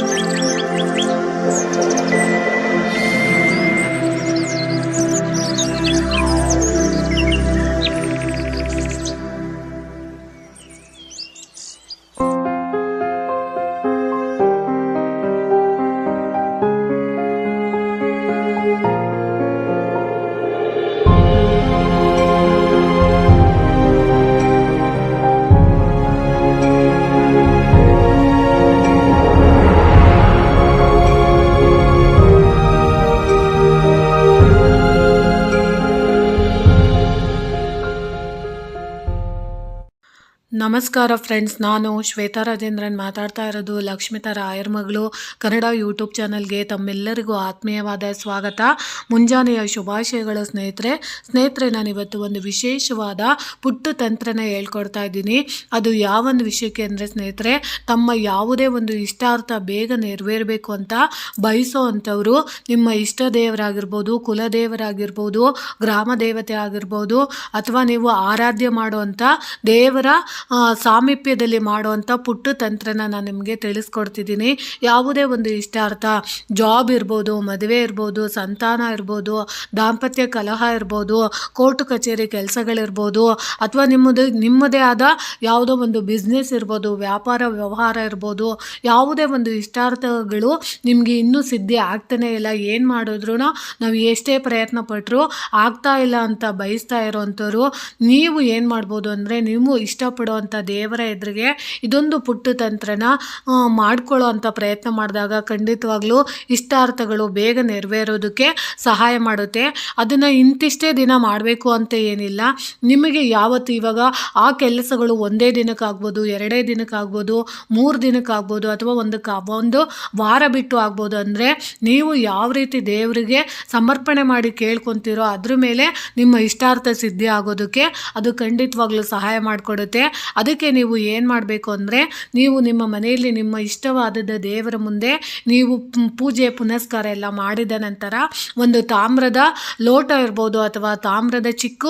Thank you. ನಮಸ್ಕಾರ friends, ನಾನು ಶ್ವೇತಾ ರಾಜೇಂದ್ರನ್ ಮಾತಾಡ್ತಾ ಇರೋದು ಲಕ್ಷ್ಮಿತಾ ರಾಯರ್ ಮಗಳು. ಕನ್ನಡ ಯೂಟ್ಯೂಬ್ ಚಾನಲ್ಗೆ ತಮ್ಮೆಲ್ಲರಿಗೂ ಆತ್ಮೀಯವಾದ ಸ್ವಾಗತ. ಮುಂಜಾನೆಯ ಶುಭಾಶಯಗಳು ಸ್ನೇಹಿತರೆ. ಸ್ನೇಹಿತರೆ ನಾನು ಇವತ್ತು ಒಂದು ವಿಶೇಷವಾದ ಪುಟ್ಟ ತಂತ್ರನ ಹೇಳ್ಕೊಡ್ತಾ ಇದ್ದೀನಿ. ಅದು ಯಾವೊಂದು ವಿಷಯಕ್ಕೆ ಅಂದರೆ ಸ್ನೇಹಿತರೆ, ತಮ್ಮ ಯಾವುದೇ ಒಂದು ಇಷ್ಟಾರ್ಥ ಬೇಗ ನೆರವೇರಬೇಕು ಅಂತ ಬಯಸೋ ಅಂಥವರು ನಿಮ್ಮ ಇಷ್ಟ ದೇವರಾಗಿರ್ಬೋದು ಕುಲದೇವರಾಗಿರ್ಬೋದು ಗ್ರಾಮ ದೇವತೆ ಆಗಿರ್ಬೋದು, ಅಥವಾ ನೀವು ಆರಾಧ್ಯ ಮಾಡುವಂಥ ದೇವರ ಸಾಮೀಪ್ಯದಲ್ಲಿ ಮಾಡುವಂಥ ಪುಟ್ಟ ತಂತ್ರನ ನಾನು ನಿಮಗೆ ತಿಳಿಸ್ಕೊಡ್ತಿದ್ದೀನಿ. ಯಾವುದೇ ಒಂದು ಇಷ್ಟಾರ್ಥ ಜಾಬ್ ಇರ್ಬೋದು, ಮದುವೆ ಇರ್ಬೋದು, ಸಂತಾನ ಇರ್ಬೋದು, ದಾಂಪತ್ಯ ಕಲಹ ಇರ್ಬೋದು, ಕೋರ್ಟ್ ಕಚೇರಿ ಕೆಲಸಗಳಿರ್ಬೋದು, ಅಥವಾ ನಿಮ್ಮದು, ನಿಮ್ಮದೇ ಆದ ಯಾವುದೋ ಒಂದು ಬಿಸ್ನೆಸ್ ಇರ್ಬೋದು, ವ್ಯಾಪಾರ ವ್ಯವಹಾರ ಇರ್ಬೋದು, ಯಾವುದೇ ಒಂದು ಇಷ್ಟಾರ್ಥಗಳು ನಿಮಗೆ ಇನ್ನೂ ಸಿದ್ಧಿ ಆಗ್ತಾನೇ ಇಲ್ಲ, ಏನು ಮಾಡಿದ್ರು ನಾವು ಎಷ್ಟೇ ಪ್ರಯತ್ನ ಪಟ್ಟರು ಆಗ್ತಾ ಇಲ್ಲ ಅಂತ ಬಯಸ್ತಾ ಇರೋವಂಥವ್ರು ನೀವು ಏನು ಮಾಡ್ಬೋದು ಅಂದರೆ ನೀವು ಇಷ್ಟಪಡುವಂಥ ದೇವರ ಎದುರಿಗೆ ಇದೊಂದು ಪುಟ್ಟ ತಂತ್ರನ ಮಾಡ್ಕೊಳ್ಳೋ ಅಂಥ ಪ್ರಯತ್ನ ಮಾಡಿದಾಗ ಖಂಡಿತವಾಗ್ಲೂ ಇಷ್ಟಾರ್ಥಗಳು ಬೇಗ ನೆರವೇರೋದಕ್ಕೆ ಸಹಾಯ ಮಾಡುತ್ತೆ. ಅದನ್ನು ಇಂತಿಷ್ಟೇ ದಿನ ಮಾಡಬೇಕು ಅಂತ ಏನಿಲ್ಲ. ನಿಮಗೆ ಯಾವತ್ತು ಇವಾಗ ಆ ಕೆಲಸಗಳು ಒಂದೇ ದಿನಕ್ಕಾಗ್ಬೋದು, ಎರಡೇ ದಿನಕ್ಕಾಗ್ಬೋದು, ಮೂರು ದಿನಕ್ಕಾಗ್ಬೋದು ಅಥವಾ ಒಂದು ಕ ಒಂದು ವಾರ ಬಿಟ್ಟು ಆಗ್ಬೋದು ಅಂದರೆ ನೀವು ಯಾವ ರೀತಿ ದೇವರಿಗೆ ಸಮರ್ಪಣೆ ಮಾಡಿ ಕೇಳ್ಕೊತೀರೋ ಅದ್ರ ಮೇಲೆ ನಿಮ್ಮ ಇಷ್ಟಾರ್ಥ ಸಿದ್ಧಿ ಆಗೋದಕ್ಕೆ ಅದು ಖಂಡಿತವಾಗ್ಲೂ ಸಹಾಯ ಮಾಡಿಕೊಡುತ್ತೆ. ಅದಕ್ಕೆ ನೀವು ಏನು ಮಾಡಬೇಕು ಅಂದರೆ, ನೀವು ನಿಮ್ಮ ಮನೆಯಲ್ಲಿ ನಿಮ್ಮ ಇಷ್ಟವಾದ ದೇವರ ಮುಂದೆ ನೀವು ಪೂಜೆ, ಪುನಸ್ಕಾರ ಎಲ್ಲ ಮಾಡಿದ ನಂತರ ಒಂದು ತಾಮ್ರದ ಲೋಟ ಇರ್ಬೋದು ಅಥವಾ ತಾಮ್ರದ ಚಿಕ್ಕ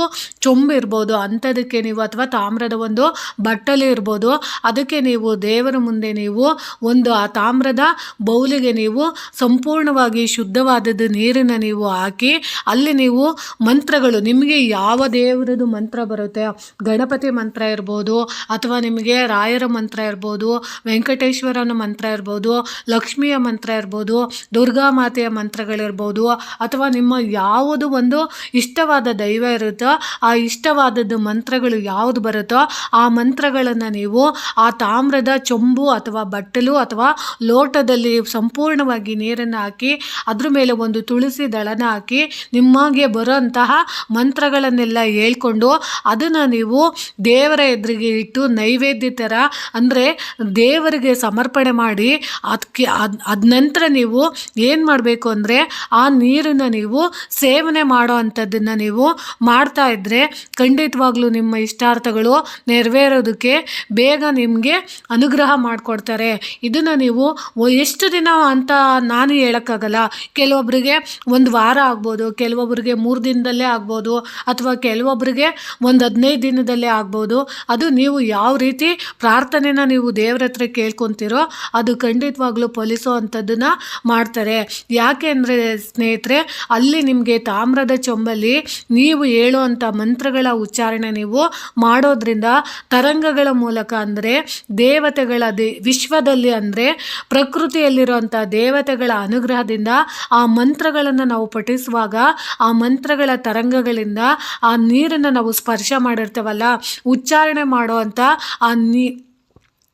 ಚೊಂಬು ಇರ್ಬೋದು, ಅಂಥದಕ್ಕೆ ನೀವು ಅಥವಾ ತಾಮ್ರದ ಒಂದು ಬಟ್ಟಲು ಇರ್ಬೋದು, ಅದಕ್ಕೆ ನೀವು ದೇವರ ಮುಂದೆ ನೀವು ಒಂದು ಆ ತಾಮ್ರದ ಬೌಲಿಗೆ ನೀವು ಸಂಪೂರ್ಣವಾಗಿ ಶುದ್ಧವಾದದ್ದು ನೀರನ್ನು ನೀವು ಹಾಕಿ, ಅಲ್ಲಿ ನೀವು ಮಂತ್ರಗಳು, ನಿಮಗೆ ಯಾವ ದೇವರದು ಮಂತ್ರ ಬರುತ್ತೆ, ಗಣಪತಿ ಮಂತ್ರ ಇರ್ಬೋದು ಅಥವಾ ನಿಮಗೆ ರಾಯರ ಮಂತ್ರ ಇರ್ಬೋದು, ವೆಂಕಟೇಶ್ವರನ ಮಂತ್ರ ಇರ್ಬೋದು, ಲಕ್ಷ್ಮಿಯ ಮಂತ್ರ ಇರ್ಬೋದು, ದುರ್ಗಾ ಮಾತೆಯ ಮಂತ್ರಗಳಿರ್ಬೋದು, ಅಥವಾ ನಿಮ್ಮ ಯಾವುದು ಒಂದು ಇಷ್ಟವಾದ ದೈವ ಇರುತ್ತೋ, ಆ ಇಷ್ಟವಾದದ್ದು ಮಂತ್ರಗಳು ಯಾವುದು ಬರುತ್ತೋ, ಆ ಮಂತ್ರಗಳನ್ನು ನೀವು ಆ ತಾಮ್ರದ ಚೊಂಬು ಅಥವಾ ಬಟ್ಟಲು ಅಥವಾ ಲೋಟದಲ್ಲಿ ಸಂಪೂರ್ಣವಾಗಿ ನೀರನ್ನು ಹಾಕಿ, ಅದ್ರ ಮೇಲೆ ಒಂದು ತುಳಸಿ ದಳನ ಹಾಕಿ ನಿಮಗೆ ಬರೋಂತಹ ಮಂತ್ರಗಳನ್ನೆಲ್ಲ ಹೇಳ್ಕೊಂಡು, ಅದನ್ನು ನೀವು ದೇವರ ಎದುರಿಗೆ ಇಟ್ಟು ನೈವೇದ್ಯ ಥರ ಅಂದರೆ ದೇವರಿಗೆ ಸಮರ್ಪಣೆ ಮಾಡಿ ಅದಕ್ಕೆ ಅದು ಅದ ನಂತರ ನೀವು ಏನು ಮಾಡಬೇಕು ಅಂದರೆ ಆ ನೀರನ್ನು ನೀವು ಸೇವನೆ ಮಾಡೋ ಅಂಥದ್ದನ್ನು ನೀವು ಮಾಡ್ತಾ ಇದ್ದರೆ ಖಂಡಿತವಾಗ್ಲೂ ನಿಮ್ಮ ಇಷ್ಟಾರ್ಥಗಳು ನೆರವೇರೋದಕ್ಕೆ ಬೇಗ ನಿಮಗೆ ಅನುಗ್ರಹ ಮಾಡಿಕೊಡ್ತಾರೆ. ಇದನ್ನು ನೀವು ಎಷ್ಟು ದಿನ ಅಂತ ನಾನು ಹೇಳೋಕ್ಕಾಗಲ್ಲ. ಕೆಲವೊಬ್ಬರಿಗೆ ಒಂದು ವಾರ ಆಗ್ಬೋದು ಕೆಲವೊಬ್ಬರಿಗೆ ಮೂರು ದಿನದಲ್ಲೇ ಆಗ್ಬೋದು, ಅಥವಾ ಕೆಲವೊಬ್ಬರಿಗೆ ಒಂದು ಹದಿನೈದು ದಿನದಲ್ಲೇ ಆಗ್ಬೋದು. ಅದು ನೀವು ಯಾವ ರೀತಿ ಪ್ರಾರ್ಥನೆನ ನೀವು ದೇವ್ರ ಹತ್ರ ಕೇಳ್ಕೊತಿರೋ ಅದು ಖಂಡಿತವಾಗ್ಲೂ ಫಲಿಸೋ ಅಂಥದ್ದನ್ನು ಮಾಡ್ತಾರೆ. ಯಾಕೆ ಅಂದರೆ ಸ್ನೇಹಿತರೆ, ಅಲ್ಲಿ ನಿಮಗೆ ತಾಮ್ರದ ಚೊಂಬಲ್ಲಿ ನೀವು ಹೇಳುವಂಥ ಮಂತ್ರಗಳ ಉಚ್ಚಾರಣೆ ನೀವು ಮಾಡೋದ್ರಿಂದ ತರಂಗಗಳ ಮೂಲಕ ಅಂದರೆ ದೇವತೆಗಳ ದೇ, ವಿಶ್ವದಲ್ಲಿ ಅಂದರೆ ಪ್ರಕೃತಿಯಲ್ಲಿರುವಂಥ ದೇವತೆಗಳ ಅನುಗ್ರಹದಿಂದ ಆ ಮಂತ್ರಗಳನ್ನು ನಾವು ಪಠಿಸುವಾಗ ಆ ಮಂತ್ರಗಳ ತರಂಗಗಳಿಂದ ಆ ನೀರನ್ನು ನಾವು ಸ್ಪರ್ಶ ಮಾಡಿರ್ತೇವಲ್ಲ. ಉಚ್ಚಾರಣೆ ಮಾಡುವಂಥ ಆ ನೀ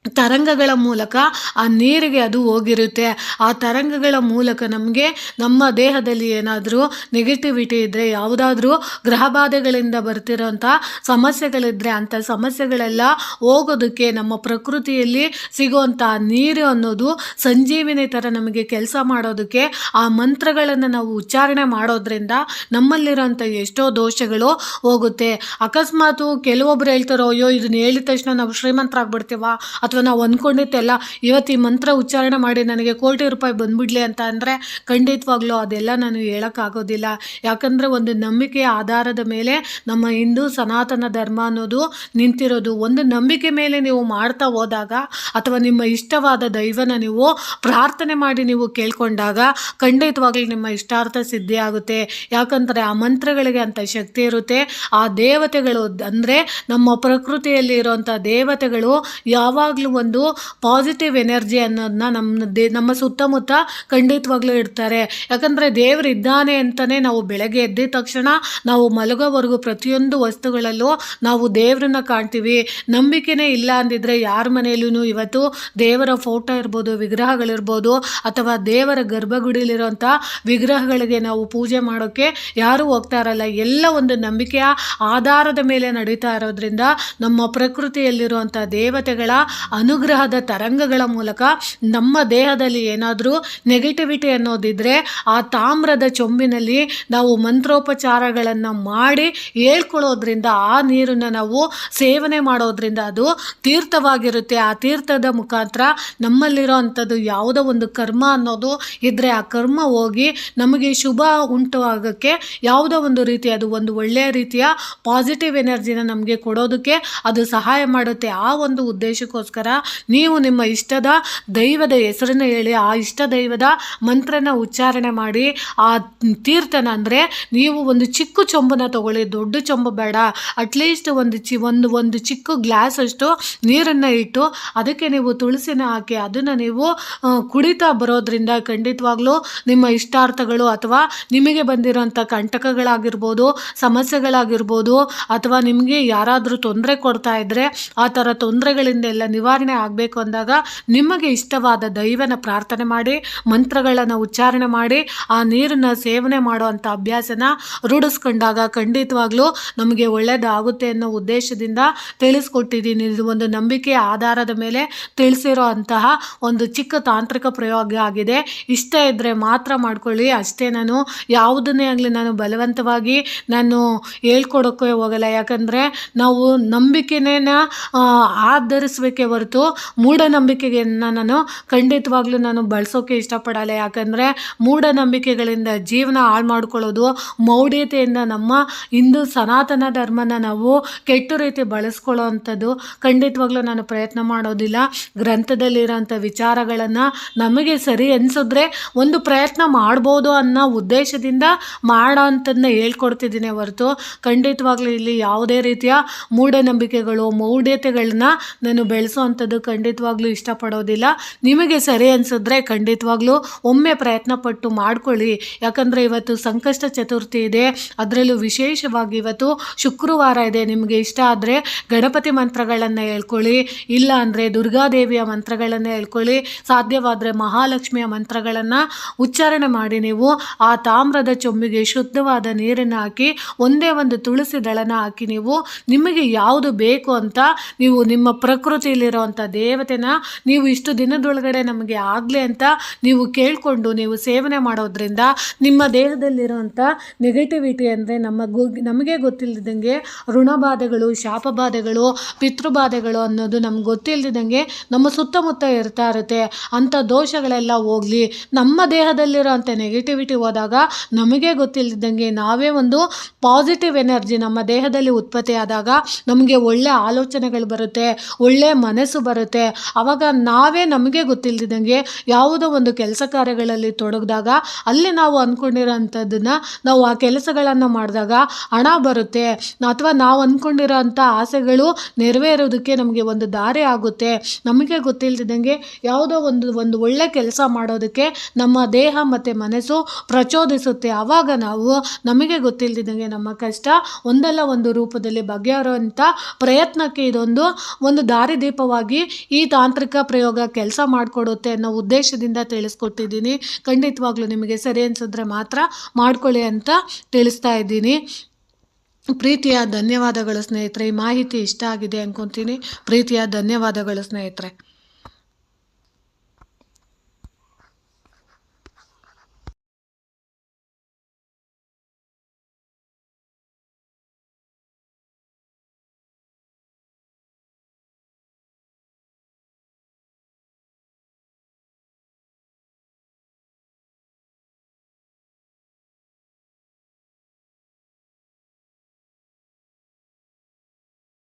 ತರಂಗಗಳ ಮೂಲಕ ಆ ನೀರಿಗೆ ಅದು ಹೋಗಿರುತ್ತೆ. ಆ ತರಂಗಗಳ ಮೂಲಕ ನಮಗೆ ನಮ್ಮ ದೇಹದಲ್ಲಿ ಏನಾದರೂ ನೆಗೆಟಿವಿಟಿ ಇದ್ದರೆ ಯಾವುದಾದ್ರೂ ಗ್ರಹಬಾಧೆಗಳಿಂದ ಬರ್ತಿರೋಂಥ ಸಮಸ್ಯೆಗಳಿದ್ದರೆ ಅಂಥ ಸಮಸ್ಯೆಗಳೆಲ್ಲ ಹೋಗೋದಕ್ಕೆ ನಮ್ಮ ಪ್ರಕೃತಿಯಲ್ಲಿ ಸಿಗುವಂಥ ನೀರು ಅನ್ನೋದು ಸಂಜೀವಿನಿ ಥರ ನಮಗೆ ಕೆಲಸ ಮಾಡೋದಕ್ಕೆ, ಆ ಮಂತ್ರಗಳನ್ನು ನಾವು ಉಚ್ಚಾರಣೆ ಮಾಡೋದ್ರಿಂದ ನಮ್ಮಲ್ಲಿರೋಂಥ ಎಷ್ಟೋ ದೋಷಗಳು ಹೋಗುತ್ತೆ. ಅಕಸ್ಮಾತು ಕೆಲವೊಬ್ರು ಹೇಳ್ತಾರೋ, ಅಯ್ಯೋ, ಇದನ್ನ ಹೇಳಿದ ತಕ್ಷಣ ನಾವು ಶ್ರೀಮಂತರಾಗ್ಬಿಡ್ತೀವ? ಅಥವಾ ಅಥವಾ ನಾವು ಅಂದ್ಕೊಂಡಿದ್ದೆಲ್ಲ ಇವತ್ತು ಈ ಮಂತ್ರ ಉಚ್ಚಾರಣೆ ಮಾಡಿ ನನಗೆ ಕೋಟಿ ರೂಪಾಯಿ ಬಂದ್ಬಿಡಲಿ ಅಂತ ಅಂದರೆ ಖಂಡಿತವಾಗ್ಲೂ ಅದೆಲ್ಲ ನಾನು ಹೇಳೋಕ್ಕಾಗೋದಿಲ್ಲ. ಯಾಕಂದರೆ ಒಂದು ನಂಬಿಕೆಯ ಆಧಾರದ ಮೇಲೆ ನಮ್ಮ ಹಿಂದೂ ಸನಾತನ ಧರ್ಮ ಅನ್ನೋದು ನಿಂತಿರೋದು. ಒಂದು ನಂಬಿಕೆ ಮೇಲೆ ನೀವು ಮಾಡ್ತಾ ಹೋದಾಗ ಅಥವಾ ನಿಮ್ಮ ಇಷ್ಟವಾದ ದೈವನ ನೀವು ಪ್ರಾರ್ಥನೆ ಮಾಡಿ ನೀವು ಕೇಳ್ಕೊಂಡಾಗ ಖಂಡಿತವಾಗ್ಲೂ ನಿಮ್ಮ ಇಷ್ಟಾರ್ಥ ಸಿದ್ಧಿ ಆಗುತ್ತೆ. ಯಾಕಂದರೆ ಆ ಮಂತ್ರಗಳಿಗೆ ಅಂತ ಶಕ್ತಿ ಇರುತ್ತೆ. ಆ ದೇವತೆಗಳು ಅಂದರೆ ನಮ್ಮ ಪ್ರಕೃತಿಯಲ್ಲಿ ಇರುವಂಥ ದೇವತೆಗಳು ಯಾವಾಗಲೂ ಒಂದು ಪಾಸಿಟಿವ್ ಎನರ್ಜಿ ಅನ್ನೋದನ್ನ ನಮ್ಮ ದೇ, ನಮ್ಮ ಸುತ್ತಮುತ್ತ ಖಂಡಿತವಾಗ್ಲೂ ಇರ್ತಾರೆ ಯಾಕಂದರೆ ದೇವರು ಇದ್ದಾನೆ ಅಂತಲೇ ನಾವು ಬೆಳಗ್ಗೆ ಎದ್ದ ತಕ್ಷಣ ನಾವು ಮಲಗೋವರೆಗೂ ಪ್ರತಿಯೊಂದು ವಸ್ತುಗಳಲ್ಲೂ ನಾವು ದೇವರನ್ನ ಕಾಣ್ತೀವಿ. ನಂಬಿಕೆನೇ ಇಲ್ಲ ಅಂದಿದ್ರೆ ಯಾರ ಮನೆಯಲ್ಲೂ ಇವತ್ತು ದೇವರ ಫೋಟೋ ಇರ್ಬೋದು, ವಿಗ್ರಹಗಳಿರ್ಬೋದು, ಅಥವಾ ದೇವರ ಗರ್ಭಗುಡಿಲಿರುವಂಥ ವಿಗ್ರಹಗಳಿಗೆ ನಾವು ಪೂಜೆ ಮಾಡೋಕ್ಕೆ ಯಾರೂ ಹೋಗ್ತಾ ಇರಲ್ಲ. ಎಲ್ಲ ಒಂದು ನಂಬಿಕೆಯ ಆಧಾರದ ಮೇಲೆ ನಡೀತಾ ಇರೋದ್ರಿಂದ ನಮ್ಮ ಪ್ರಕೃತಿಯಲ್ಲಿರುವಂಥ ದೇವತೆಗಳ ಅನುಗ್ರಹದ ತರಂಗಗಳ ಮೂಲಕ ನಮ್ಮ ದೇಹದಲ್ಲಿ ಏನಾದರೂ ನೆಗೆಟಿವಿಟಿ ಅನ್ನೋದಿದ್ರೆ ಆ ತಾಮ್ರದ ಚೊಂಬಿನಲ್ಲಿ ನಾವು ಮಂತ್ರೋಪಚಾರಗಳನ್ನು ಮಾಡಿ ಹೇಳ್ಕೊಳ್ಳೋದ್ರಿಂದ ಆ ನೀರನ್ನು ನಾವು ಸೇವನೆ ಮಾಡೋದ್ರಿಂದ ಅದು ತೀರ್ಥವಾಗಿರುತ್ತೆ. ಆ ತೀರ್ಥದ ಮುಖಾಂತರ ನಮ್ಮಲ್ಲಿರೋ ಅಂಥದ್ದು ಯಾವುದೋ ಒಂದು ಕರ್ಮ ಅನ್ನೋದು ಇದ್ದರೆ ಆ ಕರ್ಮ ಹೋಗಿ ನಮಗೆ ಶುಭ ಉಂಟು ಆಗೋಕ್ಕೆ ಯಾವುದೋ ಒಂದು ರೀತಿ ಅದು ಒಂದು ಒಳ್ಳೆಯ ರೀತಿಯ ಪಾಸಿಟಿವ್ ಎನರ್ಜಿನ ನಮಗೆ ಕೊಡೋದಕ್ಕೆ ಅದು ಸಹಾಯ ಮಾಡುತ್ತೆ. ಆ ಒಂದು ಉದ್ದೇಶಕ್ಕೋಸ್ಕರ ನೀವು ನಿಮ್ಮ ಇಷ್ಟದ ದೈವದ ಹೆಸರನ್ನ ಹೇಳಿ, ಆ ಇಷ್ಟ ದೈವದ ಮಂತ್ರನ ಉಚ್ಚಾರಣೆ ಮಾಡಿ, ಆ ತೀರ್ಥನ ಅಂದರೆ ನೀವು ಒಂದು ಚಿಕ್ಕ ಚೊಂಬನ ತಗೊಳ್ಳಿ, ದೊಡ್ಡ ಚೊಂಬು ಬೇಡ. ಅಟ್ಲೀಸ್ಟ್ ಒಂದು ಚಿ, ಒಂದು ಒಂದು ಚಿಕ್ಕ ಗ್ಲಾಸ್ ಅಷ್ಟು ನೀರನ್ನು ಇಟ್ಟು ಅದಕ್ಕೆ ನೀವು ತುಳಸಿನ ಹಾಕಿ, ಅದನ್ನು ನೀವು ಕುಡಿತಾ ಬರೋದ್ರಿಂದ ಖಂಡಿತವಾಗ್ಲೂ ನಿಮ್ಮ ಇಷ್ಟಾರ್ಥಗಳು ಅಥವಾ ನಿಮಗೆ ಬಂದಿರೋಂಥ ಕಂಟಕಗಳಾಗಿರ್ಬೋದು, ಸಮಸ್ಯೆಗಳಾಗಿರ್ಬೋದು ಅಥವಾ ನಿಮಗೆ ಯಾರಾದರೂ ತೊಂದರೆ ಕೊಡ್ತಾ ಇದ್ದರೆ ಆ ಥರ ತೊಂದರೆಗಳಿಂದ ಎಲ್ಲ ನಿವಾರಣೆ ಆಗಬೇಕು ಅಂದಾಗ ನಿಮಗೆ ಇಷ್ಟವಾದ ದೈವನ ಪ್ರಾರ್ಥನೆ ಮಾಡಿ ಮಂತ್ರಗಳನ್ನು ಉಚ್ಚಾರಣೆ ಮಾಡಿ ಆ ನೀರನ್ನು ಸೇವನೆ ಮಾಡುವಂಥ ಅಭ್ಯಾಸನ ರೂಢಿಸ್ಕೊಂಡಾಗ ಖಂಡಿತವಾಗ್ಲೂ ನಮಗೆ ಒಳ್ಳೆಯದಾಗುತ್ತೆ ಅನ್ನೋ ಉದ್ದೇಶದಿಂದ ತಿಳಿಸ್ಕೊಟ್ಟಿದ್ದೀನಿ. ಇದು ಒಂದು ನಂಬಿಕೆ ಆಧಾರದ ಮೇಲೆ ತಿಳಿಸಿರೋ ಒಂದು ಚಿಕ್ಕ ತಾಂತ್ರಿಕ ಪ್ರಯೋಗ ಆಗಿದೆ. ಇಷ್ಟ ಇದ್ದರೆ ಮಾತ್ರ ಮಾಡ್ಕೊಳ್ಳಿ. ಅಷ್ಟೇ ನಾನು ಯಾವುದನ್ನೇ ಆಗಲಿ ನಾನು ಬಲವಂತವಾಗಿ ನಾನು ಹೇಳ್ಕೊಡೋಕ್ಕೆ ಹೋಗಲ್ಲ. ಯಾಕಂದರೆ ನಾವು ನಂಬಿಕೆನೇನ ಆ, ಆಧರಿಸ್ಬೇಕೇ ಹೊರತು ಮೂಢನಂಬಿಕೆಯನ್ನು ನಾನು ಖಂಡಿತವಾಗ್ಲೂ ನಾನು ಬಳಸೋಕೆ ಇಷ್ಟಪಡಲ್ಲ. ಯಾಕಂದರೆ ಮೂಢನಂಬಿಕೆಗಳಿಂದ ಜೀವನ ಹಾಳು ಮಾಡ್ಕೊಳ್ಳೋದು ಮೌಢ್ಯತೆಯಿಂದ ನಮ್ಮ ಹಿಂದೂ ಸನಾತನ ಧರ್ಮನ ನಾವು ಕೆಟ್ಟ ರೀತಿ ಬಳಸ್ಕೊಳ್ಳೋ ಅಂಥದ್ದು ಖಂಡಿತವಾಗ್ಲೂ ನಾನು ಪ್ರಯತ್ನ ಮಾಡೋದಿಲ್ಲ. ಗ್ರಂಥದಲ್ಲಿರೋಂಥ ವಿಚಾರಗಳನ್ನು ನಮಗೆ ಸರಿ ಅನಿಸಿದ್ರೆ ಒಂದು ಪ್ರಯತ್ನ ಮಾಡ್ಬೋದು ಅನ್ನೋ ಉದ್ದೇಶದಿಂದ ಮಾಡೋ ಅಂಥದ್ದನ್ನ ಹೇಳ್ಕೊಡ್ತಿದ್ದೀನಿ ಹೊರತು. ಖಂಡಿತವಾಗ್ಲೂ ಇಲ್ಲಿ ಯಾವುದೇ ರೀತಿಯ ಮೂಢನಂಬಿಕೆಗಳು, ಮೌಢ್ಯತೆಗಳನ್ನ ನಾನು ಬೆಳೆಸೋ ಅಂಥದ್ದು ಖಂಡಿತವಾಗ್ಲೂ ಇಷ್ಟಪಡೋದಿಲ್ಲ. ನಿಮಗೆ ಸರಿ ಅನಿಸಿದ್ರೆ ಖಂಡಿತವಾಗ್ಲೂ ಒಮ್ಮೆ ಪ್ರಯತ್ನ ಪಟ್ಟು ಮಾಡ್ಕೊಳ್ಳಿ. ಯಾಕಂದರೆ ಇವತ್ತು ಸಂಕಷ್ಟ ಚತುರ್ಥಿ ಇದೆ. ಅದರಲ್ಲೂ ವಿಶೇಷವಾಗಿ ಇವತ್ತು ಶುಕ್ರವಾರ ಇದೆ ನಿಮಗೆ ಇಷ್ಟ ಆದರೆ ಗಣಪತಿ ಮಂತ್ರಗಳನ್ನು ಹೇಳ್ಕೊಳ್ಳಿ. ಇಲ್ಲ ಅಂದರೆ ದುರ್ಗಾದೇವಿಯ ಮಂತ್ರಗಳನ್ನು ಹೇಳ್ಕೊಳ್ಳಿ. ಸಾಧ್ಯವಾದರೆ ಮಹಾಲಕ್ಷ್ಮಿಯ ಮಂತ್ರಗಳನ್ನು ಉಚ್ಚಾರಣೆ ಮಾಡಿ ನೀವು ಆ ತಾಮ್ರದ ಚೊಂಬಿಗೆ ಶುದ್ಧವಾದ ನೀರನ್ನು ಹಾಕಿ, ಒಂದೇ ಒಂದು ತುಳಸಿ ದಳನ ಹಾಕಿ ನೀವು ನಿಮಗೆ ಯಾವುದು ಬೇಕು ಅಂತ ನೀವು ನಿಮ್ಮ ಪ್ರಕೃತಿಯಲ್ಲಿರುವಂಥ ದೇವತೆನ ನೀವು ಇಷ್ಟು ದಿನದೊಳಗಡೆ ನಮಗೆ ಆಗಲಿ ಅಂತ ನೀವು ಕೇಳಿಕೊಂಡು ನೀವು ಸೇವನೆ ಮಾಡೋದ್ರಿಂದ ನಿಮ್ಮ ದೇಹದಲ್ಲಿರುವಂಥ ನೆಗೆಟಿವಿಟಿ ಅಂದರೆ ನಮ್ಮ ನಮಗೆ ಗೊತ್ತಿಲ್ಲದಂಗೆ ಋಣಬಾಧೆಗಳು, ಶಾಪಬಾಧೆಗಳು, ಪಿತೃಬಾಧೆಗಳು ಅನ್ನೋದು ನಮ್ಗೆ ಗೊತ್ತಿಲ್ಲದಂಗೆ ನಮ್ಮ ಸುತ್ತಮುತ್ತ ಇರ್ತಾ ಇರುತ್ತೆ. ಅಂಥ ದೋಷಗಳೆಲ್ಲ ಹೋಗಲಿ. ನಮ್ಮ ದೇಹದಲ್ಲಿರೋಂಥ ನೆಗೆಟಿವಿಟಿ ಹೋದಾಗ ನಮಗೆ ಗೊತ್ತಿಲ್ಲದಂಗೆ ನಾವೇ ಒಂದು ಪಾಸಿಟಿವ್ ಎನರ್ಜಿ ನಮ್ಮ ದೇಹದಲ್ಲಿ ಉತ್ಪತ್ತಿ ಆದಾಗ ನಮಗೆ ಒಳ್ಳೆ ಆಲೋಚನೆಗಳು ಬರುತ್ತೆ. ಒಳ್ಳೆ ಮನಸ್ಸು ಬರುತ್ತೆ. ಆವಾಗ ನಾವೇ ನಮಗೆ ಗೊತ್ತಿಲ್ಲದಿದ್ದಂಗೆ ಯಾವುದೋ ಒಂದು ಕೆಲಸ ಕಾರ್ಯಗಳಲ್ಲಿ ತೊಡಗಿದಾಗ ಅಲ್ಲಿ ನಾವು ಅಂದ್ಕೊಂಡಿರೋಂಥದ್ದನ್ನು ನಾವು ಆ ಕೆಲಸಗಳನ್ನು ಮಾಡಿದಾಗ ಹಣ ಬರುತ್ತೆ. ಅಥವಾ ನಾವು ಅಂದ್ಕೊಂಡಿರೋ ಅಂಥ ಆಸೆಗಳು ನೆರವೇರೋದಕ್ಕೆ ನಮಗೆ ಒಂದು ದಾರಿ ಆಗುತ್ತೆ. ನಮಗೆ ಗೊತ್ತಿಲ್ಲದಿದ್ದಂಗೆ ಯಾವುದೋ ಒಂದು ಒಂದು ಒಳ್ಳೆ ಕೆಲಸ ಮಾಡೋದಕ್ಕೆ ನಮ್ಮ ದೇಹ ಮತ್ತು ಮನಸ್ಸು ಪ್ರಚೋದಿಸುತ್ತೆ. ಆವಾಗ ನಾವು ನಮಗೆ ಗೊತ್ತಿಲ್ಲದಿದ್ದಂಗೆ ನಮ್ಮ ಕಷ್ಟ ಒಂದಲ್ಲ ಒಂದು ರೂಪದಲ್ಲಿ ಬಗೆಹರುವಂಥ ಪ್ರಯತ್ನಕ್ಕೆ ಇದೊಂದು, ಒಂದು ದಾರಿದೀಪವಾಗಿ ಈ ತಾಂತ್ರಿಕ ಪ್ರಯೋಗ ಕೆಲಸ ಮಾಡಿಕೊಡುತ್ತೆ ಅನ್ನೋ ಉದ್ದೇಶದಿಂದ ತಿಳಿಸ್ಕೊಟ್ಟಿದ್ದೀನಿ. ಖಂಡಿತವಾಗ್ಲೂ ನಿಮಗೆ ಸರಿ ಅನಿಸಿದ್ರೆ ಮಾತ್ರ ಮಾಡ್ಕೊಳ್ಳಿ ಅಂತ ತಿಳಿಸ್ತಾ ಇದ್ದೀನಿ. ಪ್ರೀತಿಯ ಧನ್ಯವಾದಗಳು ಸ್ನೇಹಿತರೆ. ಈ ಮಾಹಿತಿ ಇಷ್ಟ ಆಗಿದೆ ಅನ್ಕೊತೀನಿ. ಪ್ರೀತಿಯ ಧನ್ಯವಾದಗಳು ಸ್ನೇಹಿತರೆ.